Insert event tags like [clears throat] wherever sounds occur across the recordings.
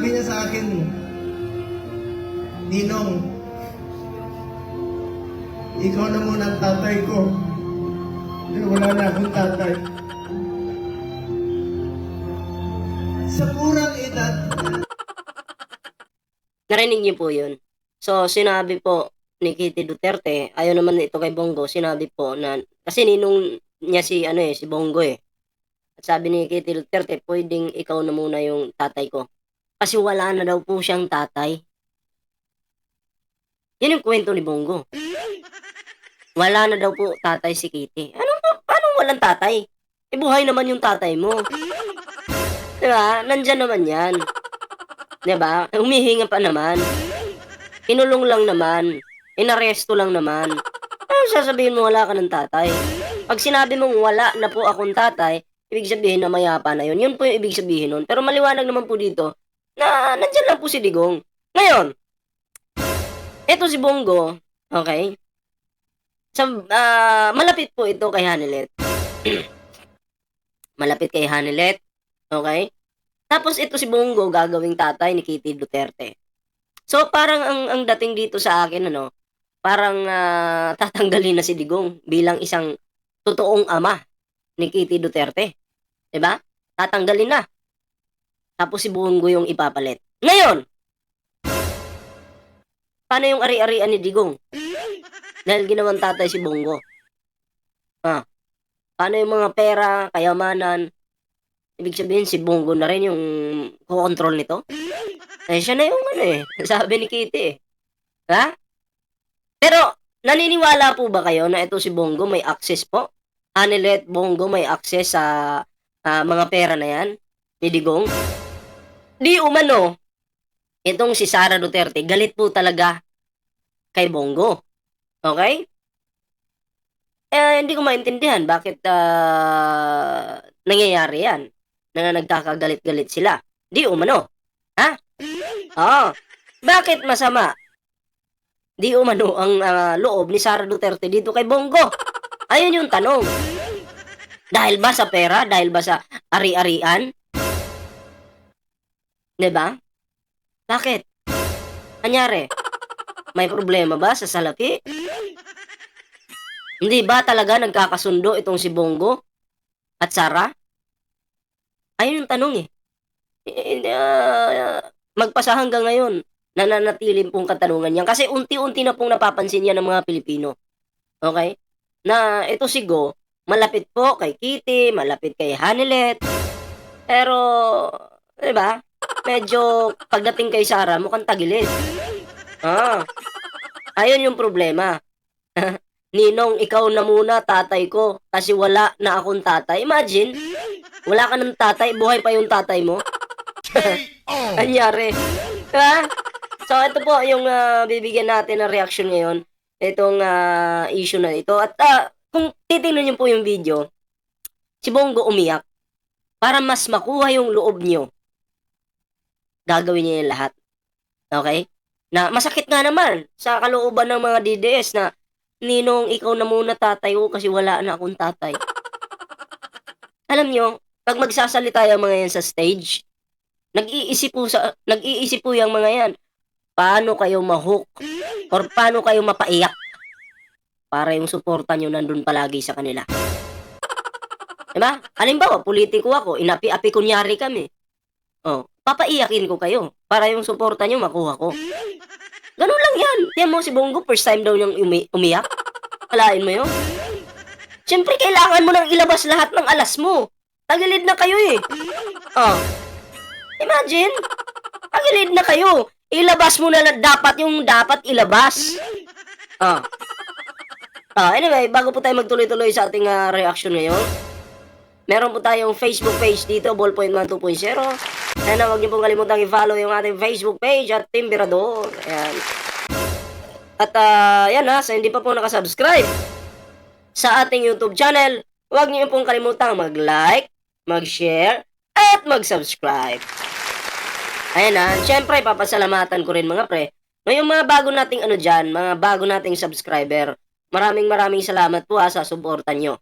Sabi niya sa akin, Ninong, ikaw na muna ang tatay ko. Dahil wala na akong tatay. Sa kurang edad, Narinig niyo po yun. So, sinabi po ni Kitty Duterte, ayaw naman ito kay Bongo, sinabi po na, kasi ninong niya si, ano eh, si Bongo eh. At sabi ni Kitty Duterte, pwedeng ikaw na muna yung tatay ko. Kasi wala na daw po siyang tatay. Yan yung kwento ni Bongo. Wala na daw po tatay si Kitty. Ano paano walang tatay? Eh, buhay naman yung tatay mo. Diba? Nandyan naman yan. 'Di ba? Humihinga pa naman. Kinulong lang naman. Inaresto lang naman. Ano sasabihin mo wala ka ng tatay? Pag sinabi mong wala na po akong tatay, ibig sabihin na mayapa na yun. Yun po yung ibig sabihin nun. Pero maliwanag naman po dito na nandyan lang po si Digong. Ngayon, eto si Bongo, okay? Sa, ah, malapit po ito kay Hanilet. [clears throat] malapit kay Hanilet, okay? Tapos ito si Bongo gagawing tatay ni Kitty Duterte. So parang ang ang dating dito sa akin ano, parang ah, [laughs] tatanggalin na si Digong bilang isang totoong ama ni Kitty Duterte. 'Di ba? Tatanggalin na. Tapos si Bongo yung ipapalit. Ngayon, paano yung ari-arian ni Digong? Dahil ginawang tatay si Bongo. Ah, paano yung mga pera, kayamanan, Ibig sabihin si Bongo na rin yung kukontrol nito? Eh, siya na yung ano eh. Sabi ni Kitty eh. Ha? Pero, naniniwala po ba kayo na ito si Bongo may access po? Anilet Bongo may access sa ah, mga pera na yan? Ni Digong? Di umano. Itong si Sara Duterte, galit po talaga kay Bongo. Okay? Eh, hindi ko maintindihan bakit ah, nangyayari yan na nagkakagalit-galit sila. Di umano. Ha? Oo. Bakit masama? Di umano ang ah, loob ni Sara Duterte dito kay Bongo. Ayun yung tanong. Dahil ba sa pera? Dahil ba sa ari-arian? 'Di ba? Bakit? Anyari? May problema ba sa salapi? Hindi ba talaga nagkakasundo itong si Bongo at Sara? Ayun yung tanong eh. Ah, magpasa hanggang ngayon, nananatilim pong katanungan yan. Kasi unti-unti na pong napapansin yan ng mga Pilipino. Okay? Na ito si Go, malapit po kay Kitty, malapit kay Hanilet. Pero, di ba? Medyo pagdating kay Sara, mukhang tagilid. Ah. Ayun yung problema. [laughs] Ninong, ikaw na muna, tatay ko. Kasi wala na akong tatay. Imagine, wala ka ng tatay, buhay pa yung tatay mo. [laughs] Anyari. Ha? So, ito po yung ah, bibigyan natin ng reaction ngayon. Itong ah, issue na ito. At ah, kung titingnan niyo po yung video, si Bongo umiyak. Para mas makuha yung loob niyo. Gagawin niya yung lahat. Okay? Na masakit nga naman sa kalooban ng mga DDS na Ninong, ikaw na muna tatay ko kasi wala na akong tatay. Alam nyo, pag magsasalita yung mga yan sa stage, nag-iisip po sa nag-iisip po yung mga yan. Paano kayo ma-hook or paano kayo mapaiyak para yung suporta nyo nandun palagi sa kanila. Diba? Halimbawa, politiko ako, inapi-api kunyari kami. Oh, papaiyakin ko kayo para yung suporta nyo makuha ko. Ganun lang yan. Yan mo si Bongo, first time daw niyang umi- umiyak. Alain mo yun? Siyempre, kailangan mo nang ilabas lahat ng alas mo. Tagilid na kayo eh. Oh. Imagine, tagilid na kayo. Ilabas mo na dapat yung dapat ilabas. Oh. Ah, anyway, bago po tayo magtuloy-tuloy sa ating ah, reaction ngayon, meron po tayong Facebook page dito, Ballpoint Man 2.0. Ayan, huwag niyo pong kalimutang i-follow yung ating Facebook page at Timberador. Ayan. At ah, yan ha, sa hindi pa po nakasubscribe sa ating YouTube channel, huwag niyo pong kalimutang mag-like, mag-share, at mag-subscribe. Ayan ha, syempre papasalamatan ko rin mga pre. Ngayong mga bago nating ano dyan, mga bago nating subscriber, maraming maraming salamat po ha sa suporta nyo.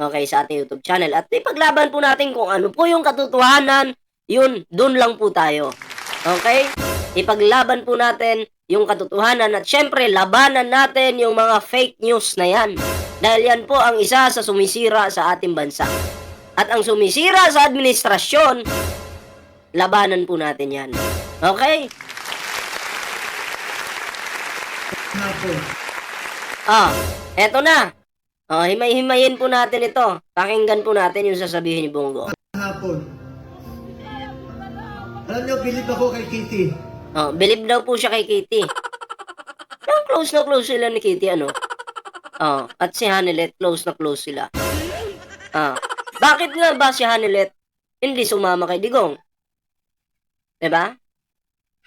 Okay, sa ating YouTube channel. At ipaglaban po natin kung ano po yung katotohanan, yun, dun lang po tayo. Okay? Ipaglaban po natin yung katotohanan at syempre labanan natin yung mga fake news na yan. Dahil yan po ang isa sa sumisira sa ating bansa. At ang sumisira sa administrasyon, labanan po natin yan. Okay? Ah, eto na. Oh, himay-himayin po natin ito. Pakinggan po natin yung sasabihin ni Bongo. Hapon. Alam niyo, bilib ako kay Kitty. Oh, believe daw po siya kay Kitty. Ah, close na close sila ni Kitty, ano? Oh, at si Hanilet, close na close sila. Ah, bakit nga ba si Hanilet hindi sumama kay Digong? 'Di ba?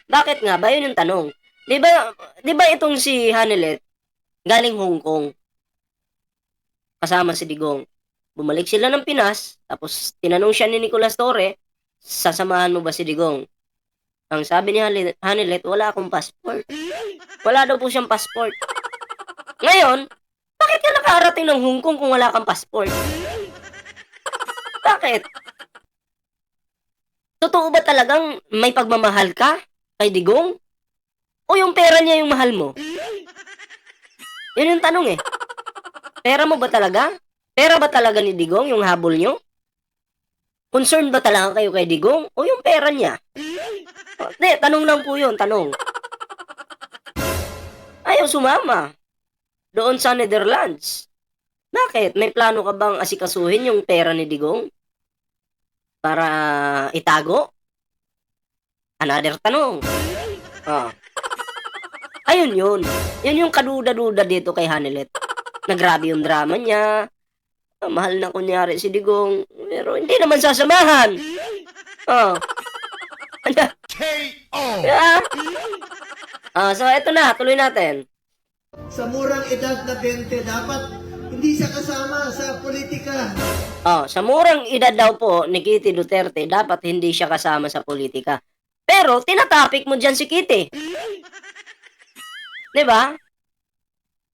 Bakit nga ba? Yun yung tanong. 'Di ba, 'di ba itong si Hanilet galing Hong Kong kasama si Digong. Bumalik sila ng Pinas, tapos tinanong siya ni Nicolas Torre, sasamahan mo ba si Digong? Ang sabi ni Hanilet, wala akong passport. Wala daw po siyang passport. Ngayon, bakit ka nakarating ng Hong Kong kung wala kang passport? Bakit? Totoo ba talagang may pagmamahal ka kay Digong? O yung pera niya yung mahal mo? Yun yung tanong eh. Pera mo ba talaga? Pera ba talaga ni Digong yung habol nyo? Concerned ba talaga kayo kay Digong? O yung pera niya? [laughs] Hindi, tanong lang po yun, tanong. Ayaw sumama. Doon sa Netherlands. Bakit? May plano ka bang asikasuhin yung pera ni Digong? Para itago? Another tanong. Oh. Ayun yun. Yun yung kaduda-duda dito kay Hanelet. Nagrabe yung drama niya. Ah, mahal na kunyari si Digong. Pero hindi naman sasamahan. Oh. Ano? KO! Yeah. Ah, so eto na, tuloy natin. Sa murang edad na 20, dapat hindi siya kasama sa politika. Oh, sa murang edad daw po ni Kitty Duterte, dapat hindi siya kasama sa politika. Pero tinatapik mo diyan si Kitty. 'Di ba?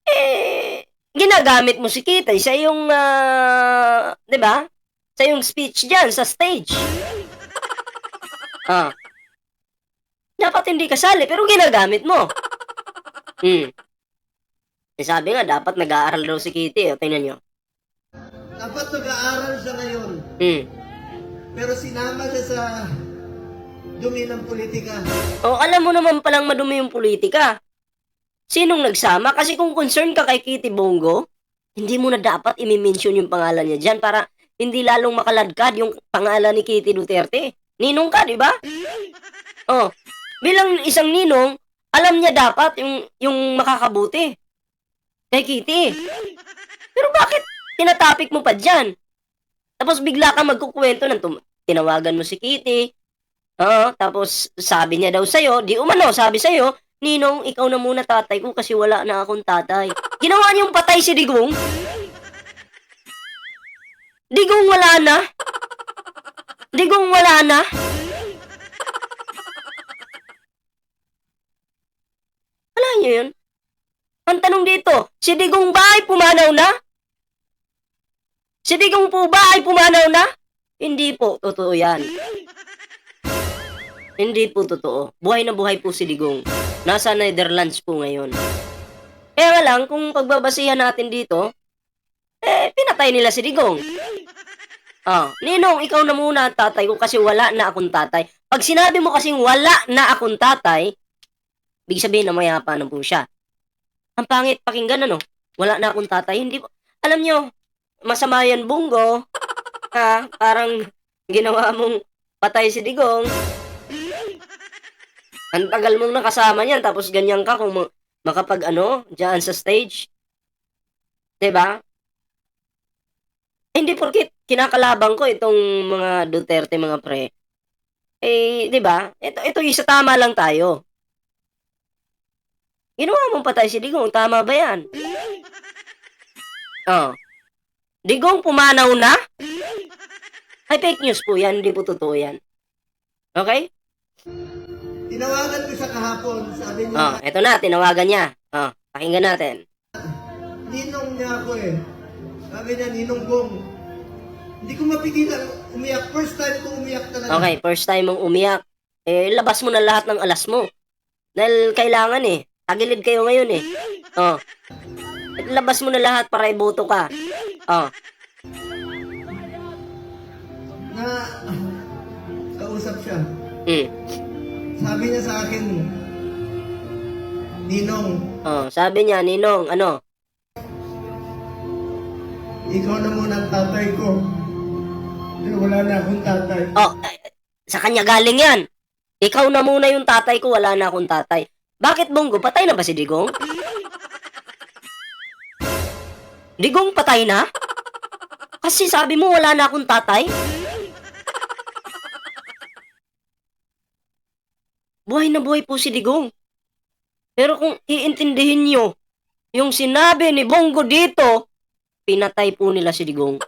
Eh ginagamit mo si Kitty sa yung ah, 'di ba? Sa yung speech diyan sa stage. Ah. Dapat hindi kasali pero ginagamit mo. Hmm. Eh, sabi nga dapat nag-aaral daw si Kitty, oh, tingnan niyo. Dapat nag-aaral siya ngayon. Hmm. Pero sinama siya sa dumi ng politika. O alam mo naman palang madumi yung politika. Sinong nagsama? Kasi kung concerned ka kay Kitty Bongo, hindi mo na dapat i-mention yung pangalan niya dyan para hindi lalong makaladkad yung pangalan ni Kitty Duterte. Ninong ka, di ba? Oh, bilang isang ninong, alam niya dapat yung, yung makakabuti kay Kitty. Pero bakit tinatapik mo pa dyan? Tapos bigla ka magkukwento ng tum- tinawagan mo si Kitty, Oo, tapos sabi niya daw sa'yo, di umano, sabi sa'yo, Ninong, ikaw na muna tatay ko kasi wala na akong tatay. Ginawa niyong patay si Digong? Digong wala na? Digong wala na? Wala niyo yun? Ang tanong dito, si Digong ba ay pumanaw na? Si Digong po ba ay pumanaw na? Hindi po, totoo yan. Hindi po totoo. Buhay na buhay po si Digong. Nasa Netherlands po ngayon. Kaya lang, kung pagbabasihan natin dito, eh, pinatay nila si Digong. Ah, Ninong, ikaw na muna ang tatay ko kasi wala na akong tatay. Pag sinabi mo kasing wala na akong tatay, big sabihin na mayapa na po siya. Ang pangit pakinggan ano, wala na akong tatay. Hindi po, alam nyo, masama yan bunggo. Ha, parang ginawa mong patay si Digong. Ang tagal mong nakasama niyan, tapos ganyan ka kung ma- makapag ano, dyan sa stage. 'Di ba? Hindi porkit kinakalabang ko itong mga Duterte, mga pre. Eh, 'di ba? Ito ito isa tama lang tayo. Ginawa mong patay si Digong, tama ba 'yan? Oh. Digong pumanaw na? Ay, fake news po yan, hindi po totoo yan. Okay? Tinawagan ko siya kahapon. Sabi niya, Oh, eto na, tinawagan niya. Oh, pakinggan natin. ninong niya ako eh. Sabi niya, ninong bong. Hindi ko mapigilan umiyak. First time ko umiyak talaga. Okay, first time mong umiyak. eh, labas mo na lahat ng alas mo. Dahil kailangan eh. Tagilid kayo ngayon eh. Oh. Labas mo na lahat para iboto ka. Oh. Na kausap siya. Mm. Sabi niya sa akin, Ninong, Oh, sabi niya, Ninong, ano? ikaw na muna ang tatay ko. Wala na akong tatay. Oh, eh, sa kanya galing yan. Ikaw na muna yung tatay ko, wala na akong tatay. Bakit, Bongo? Patay na ba si Digong? Digong patay na? Kasi sabi mo wala na akong tatay? Buhay na buhay po si Digong. Pero kung iintindihin nyo, yung sinabi ni Bongo dito, pinatay po nila si Digong.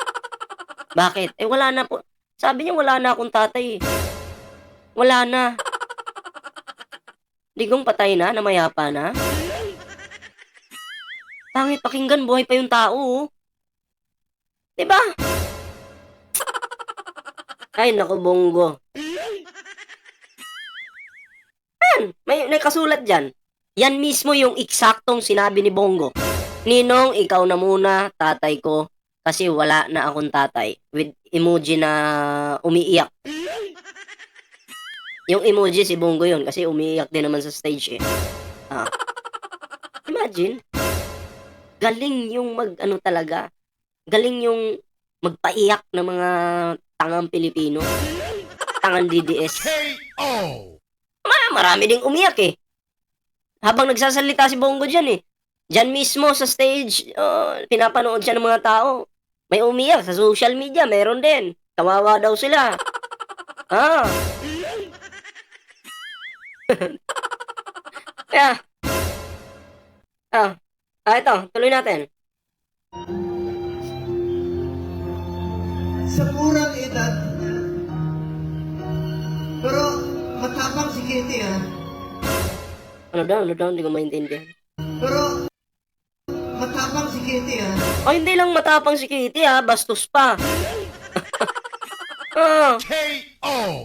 Bakit? Eh wala na po. Sabi niya wala na akong tatay. eh. Wala na. Digong patay na, namayapa na. Pangit pakinggan, buhay pa yung tao. oh. Diba? Ay, naku, bongo. Yan, may, may kasulat dyan. Yan mismo yung eksaktong sinabi ni Bongo. Ninong, ikaw na muna, tatay ko, kasi wala na akong tatay. With emoji na umiiyak. Yung emoji si Bongo yun kasi umiiyak din naman sa stage eh. Ah. Imagine. Galing yung mag ano talaga. Galing yung magpaiyak ng mga tangang Pilipino. Tangang DDS. Ma, marami ding umiyak eh. Habang nagsasalita si Bongo dyan eh. Dyan mismo sa stage, uh, pinapanood siya ng mga tao. May umiyak sa social media, meron din. Kawawa daw sila. [laughs] Ah. [laughs] Kaya, ah, ah, ito, tuloy natin. Sa murang edad matapang si Kitty ha. Ano daw, ano daw, hindi ko maintindihan. Pero matapang si Kitty ha. Oh, hindi lang matapang si Kitty ha, bastos pa. [laughs] ah,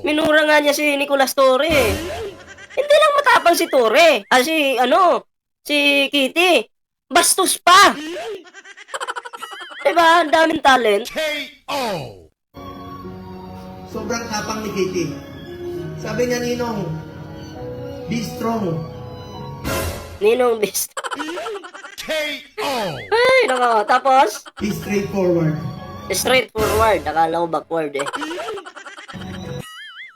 minura nga niya si Nicolas Torre. eh. Hindi lang matapang si Torre. Ah, si, ano, si Kitty. Bastos pa. [laughs] diba? Ang daming talent. Sobrang tapang ni Kitty. Sabi niya, Ninong, be strong. Ninong Beast. Ay, nako. Tapos, Be straightforward. straightforward. Akala ko backward eh.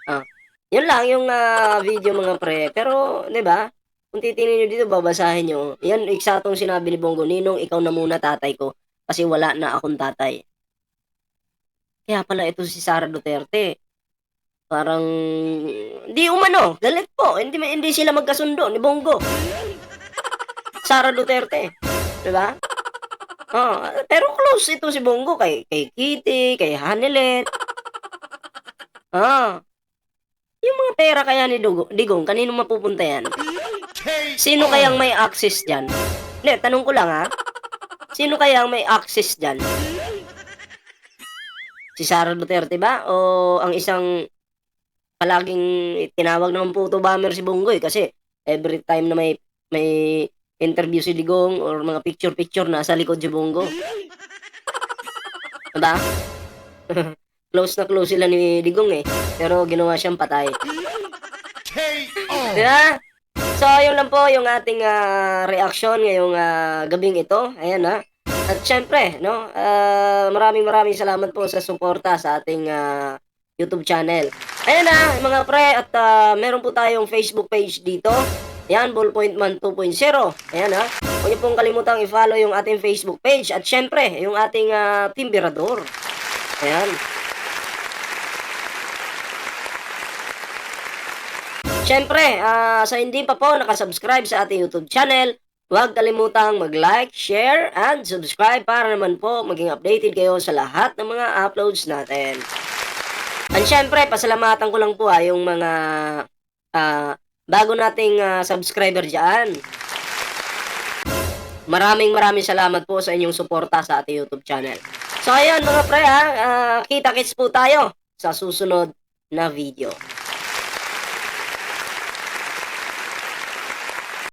Ah. Yun lang yung ah, video mga pre. Pero, di ba? Kung titingnan nyo dito, babasahin nyo. Yan, eksatong sinabi ni Bongo, Ninong, ikaw na muna tatay ko. Kasi wala na akong tatay. Kaya pala ito si Sara Duterte. Parang, di umano, galit po. Hindi, hindi sila magkasundo ni Bongo. Sara Duterte. Di ba? Ah, pero close ito si Bongo kay kay Kitty, kay Hanelet. Ah. Yung mga pera kaya ni Dugo, Digong, kanino mapupunta yan? Sino kayang may access dyan? Hindi, tanong ko lang ha. Sino kayang may access dyan? Si Sara Duterte ba? O ang isang palaging tinawag ng puto bomber si Bongo eh, kasi every time na may may interview si Digong or mga picture-picture nasa likod si Bongo. [laughs] Diba? [laughs] close na close sila ni Digong eh. Pero ginawa siyang patay. Diba? So, yun lang po yung ating ah, reaction ngayong ah, gabing ito. Ayan ha. At syempre, no, ah, maraming maraming salamat po sa suporta sa ating ah, YouTube channel. Ayan na, mga pre, at ah, meron po tayong Facebook page dito. Yan, Ballpoint Man 2.0. Ayan ha. Huwag niyo pong kalimutang i-follow yung ating Facebook page. At syempre, yung ating ah, Timberador. Ayan. Syempre, ah, sa hindi pa po nakasubscribe sa ating YouTube channel, huwag kalimutang mag-like, share, and subscribe para naman po maging updated kayo sa lahat ng mga uploads natin. And syempre, pasalamatan ko lang po ah, yung mga ah, bago nating ah, subscriber dyan. Maraming maraming salamat po sa inyong suporta sa ating YouTube channel. So ayun mga pre ha, ah, kita-kits po tayo sa susunod na video.